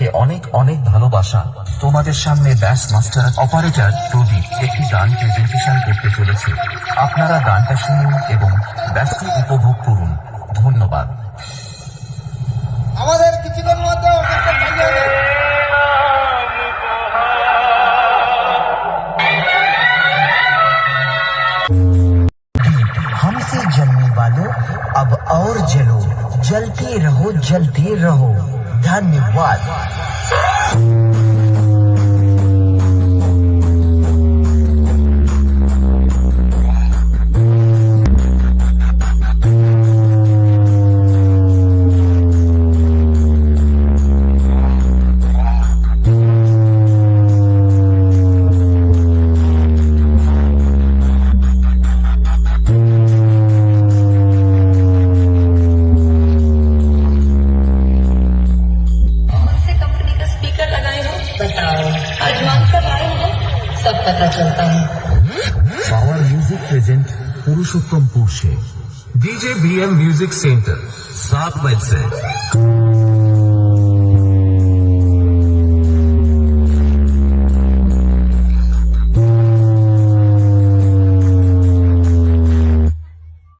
থেকে অনেক অনেক ভালোবাসা তোমাদের সামনে ব্যাস মাস্টার অপারেটর প্রদীপ একটি গান প্রেজেন্টেশন করতে চলেছে আপনারা গানটা শুনুন এবং ব্যস্ত উপভোগ করুন ধন্যবাদ আমাদের কিছুক্ষণ মধ্যে অনুষ্ঠান চালু হবে हमसे जलने वालों अब और जलो जलते रहो जलते रहो धन्यवाद सब पता चलता है। पावर म्यूज़िक प्रेजेंट पुरुषोत्तम पूछे DJ B M music centre सात मई से।